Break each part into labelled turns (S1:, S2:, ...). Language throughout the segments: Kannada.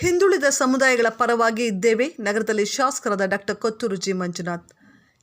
S1: ಹಿಂದುಳಿದ ಸಮುದಾಯಗಳ ಪರವಾಗಿ ಇದ್ದೇವೆ, ನಗರದಲ್ಲಿ ಶಾಸಕರಾದ ಡಾಕ್ಟರ್ ಕೊತ್ತೂರು ಜಿ. ಮಂಜುನಾಥ್.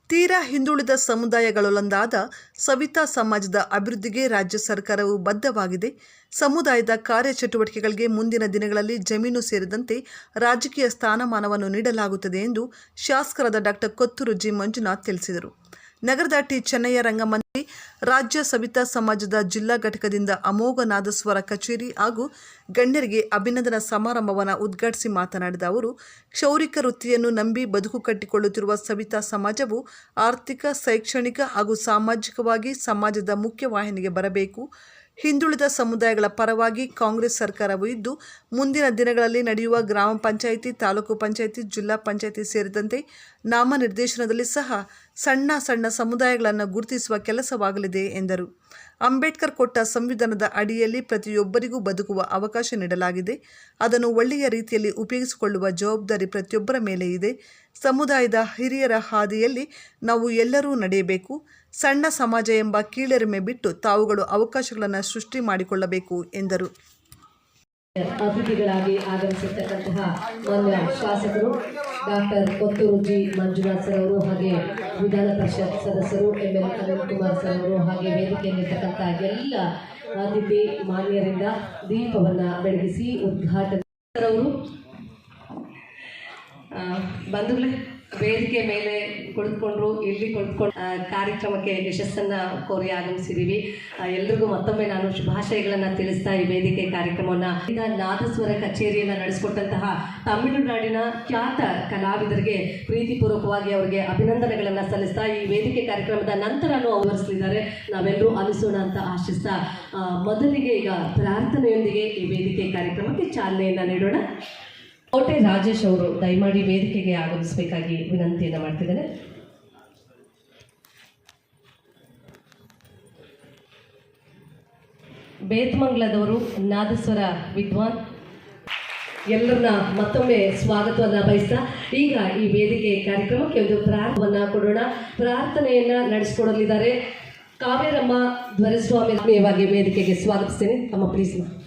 S1: ತೀರಾ ಹಿಂದುಳಿದ ಸಮುದಾಯಗಳಲ್ಲೊಂದಾದ ಸವಿತಾ ಸಮಾಜದ ಅಭಿವೃದ್ಧಿಗೆ ರಾಜ್ಯ ಸರ್ಕಾರವು ಬದ್ಧವಾಗಿದೆ. ಸಮುದಾಯದ ಕಾರ್ಯಚಟುವಟಿಕೆಗಳಿಗೆ ಮುಂದಿನ ದಿನಗಳಲ್ಲಿ ಜಮೀನು ಸೇರಿದಂತೆ ರಾಜಕೀಯ ಸ್ಥಾನಮಾನವನ್ನು ನೀಡಲಾಗುತ್ತದೆ ಎಂದು ಶಾಸಕರಾದ ಡಾಕ್ಟರ್ ಕೊತ್ತೂರು ಜಿ. ಮಂಜುನಾಥ್ ತಿಳಿಸಿದರು. ನಗರದ ಟಿ ಚೆನ್ನಯ್ಯ ರಂಗಮಂದಿರ, ರಾಜ್ಯ ಸವಿತಾ ಸಮಾಜದ ಜಿಲ್ಲಾ ಘಟಕದಿಂದ ಅಮೋಘ ನಾದಸ್ವರ ಕಚೇರಿ ಹಾಗೂ ಗಣ್ಯರಿಗೆ ಅಭಿನಂದನಾ ಸಮಾರಂಭವನ್ನು ಉದ್ಘಾಟಿಸಿ ಮಾತನಾಡಿದ ಅವರು, ಕ್ಷೌರಿಕ ವೃತ್ತಿಯನ್ನು ನಂಬಿ ಬದುಕು ಕಟ್ಟಿಕೊಳ್ಳುತ್ತಿರುವ ಸವಿತಾ ಸಮಾಜವು ಆರ್ಥಿಕ, ಶೈಕ್ಷಣಿಕ ಹಾಗೂ ಸಾಮಾಜಿಕವಾಗಿ ಸಮಾಜದ ಮುಖ್ಯವಾಹಿನಿಗೆ ಬರಬೇಕು. ಹಿಂದುಳಿದ ಸಮುದಾಯಗಳ ಪರವಾಗಿ ಕಾಂಗ್ರೆಸ್ ಸರ್ಕಾರವು ಇದ್ದು, ಮುಂದಿನ ದಿನಗಳಲ್ಲಿ ನಡೆಯುವ ಗ್ರಾಮ ಪಂಚಾಯಿತಿ, ತಾಲೂಕು ಪಂಚಾಯಿತಿ, ಜಿಲ್ಲಾ ಪಂಚಾಯಿತಿ ಸೇರಿದಂತೆ ನಾಮನಿರ್ದೇಶನದಲ್ಲಿ ಸಹ ಸಣ್ಣ ಸಣ್ಣ ಸಮುದಾಯಗಳನ್ನು ಗುರುತಿಸುವ ಕೆಲಸವಾಗಲಿದೆ ಎಂದರು. ಅಂಬೇಡ್ಕರ್ ಕೊಟ್ಟ ಸಂವಿಧಾನದ ಅಡಿಯಲ್ಲಿ ಪ್ರತಿಯೊಬ್ಬರಿಗೂ ಬದುಕುವ ಅವಕಾಶ ನೀಡಲಾಗಿದೆ. ಅದನ್ನು ಒಳ್ಳೆಯ ರೀತಿಯಲ್ಲಿ ಉಪಯೋಗಿಸಿಕೊಳ್ಳುವ ಜವಾಬ್ದಾರಿ ಪ್ರತಿಯೊಬ್ಬರ ಮೇಲೆ ಇದೆ. ಸಮುದಾಯದ ಹಿರಿಯರ ಹಾದಿಯಲ್ಲಿ ನಾವು ಎಲ್ಲರೂ ನಡೆಯಬೇಕು. ಸಣ್ಣ ಸಮಾಜ ಎಂಬ ಕೀಳರಿಮೆ ಬಿಟ್ಟು ತಾವುಗಳು ಅವಕಾಶಗಳನ್ನು ಸೃಷ್ಟಿ ಮಾಡಿಕೊಳ್ಳಬೇಕು ಎಂದರು.
S2: ಅತಿಥಿಗಳಾಗಿ ಆಗಮಿಸಿರ್ತಕ್ಕಂತಹ ಮಾನ್ಯ ಶಾಸಕರು doctor Kothur G Manjunath sir ಅವರು ಹಾಗೆ ವಿಧಾನ ಪರಿಷತ್ ಸದಸ್ಯರು M L Anant Kumar sir ಅವರು ಹಾಗೆ ವೇದಿಕೆಯಲ್ಲಿರ್ತಕ್ಕಂಥ ಎಲ್ಲ ಅತಿಥಿ ಮಾನ್ಯರಿಂದ ದೀಪವನ್ನು ಬೆಳಗಿಸಿ ಉದ್ಘಾಟನೆ ಅವರು. ವೇದಿಕೆ ಮೇಲೆ ಕುಳಿತುಕೊಂಡ್ರು, ಇಲ್ಲಿ ಕುಳಿತುಕೊಂಡು ಕಾರ್ಯಕ್ರಮಕ್ಕೆ ಯಶಸ್ಸನ್ನು ಕೋರಿ ಆಗಮಿಸಿದ್ದೀವಿ ಎಲ್ರಿಗೂ ಮತ್ತೊಮ್ಮೆ ನಾನು ಶುಭಾಶಯಗಳನ್ನು ತಿಳಿಸ್ತಾ ಈ ವೇದಿಕೆ ಕಾರ್ಯಕ್ರಮವನ್ನು. ನಾದಸ್ವರ ಕಚೇರಿಯನ್ನು ನಡೆಸಿಕೊಟ್ಟಂತಹ ತಮಿಳುನಾಡಿನ ಖ್ಯಾತ ಕಲಾವಿದರಿಗೆ ಪ್ರೀತಿಪೂರ್ವಕವಾಗಿ ಅವರಿಗೆ ಅಭಿನಂದನೆಗಳನ್ನು ಸಲ್ಲಿಸ್ತಾ ಈ ವೇದಿಕೆ ಕಾರ್ಯಕ್ರಮದ ನಂತರನೂ ಅವರಿಸಲಿದ್ದಾರೆ ನಾವೆಲ್ಲರೂ ಅನಿಸೋಣ ಅಂತ ಆಶಿಸ್ತಾ ಮೊದಲಿಗೆ ಈಗ ಪ್ರಾರ್ಥನೆಯೊಂದಿಗೆ ಈ ವೇದಿಕೆ ಕಾರ್ಯಕ್ರಮಕ್ಕೆ ಚಾಲನೆಯನ್ನು ನೀಡೋಣ. ಕೋಟೆ ರಾಜೇಶ್ ಅವರು ದಯಮಾಡಿ ವೇದಿಕೆಗೆ ಆಗಮಿಸಬೇಕಾಗಿ ವಿನಂತಿಯನ್ನು ಮಾಡ್ತಿದ್ದೇನೆ. ಬೇತ್ಮಂಗ್ಲದವರು ನಾದಸ್ವರ ವಿದ್ವಾನ್. ಎಲ್ಲರನ್ನ ಮತ್ತೊಮ್ಮೆ ಸ್ವಾಗತವನ್ನ ಬಯಸ್ತಾ ಈಗ ಈ ವೇದಿಕೆ ಕಾರ್ಯಕ್ರಮಕ್ಕೆ ಒಂದು ಪ್ರಾರ್ಥವನ್ನ ಕೊಡೋಣ. ಪ್ರಾರ್ಥನೆಯನ್ನ ನಡೆಸಿಕೊಡಲಿದ್ದಾರೆ. ಕಾವೇರಮ್ಮ ಧ್ವರಸ್ವಾಮಿ ವೇದಿಕೆಗೆ ಸ್ವಾಗತಿಸ್ತೇನೆ. ಅಮ್ಮ ಪ್ಲೀಸ್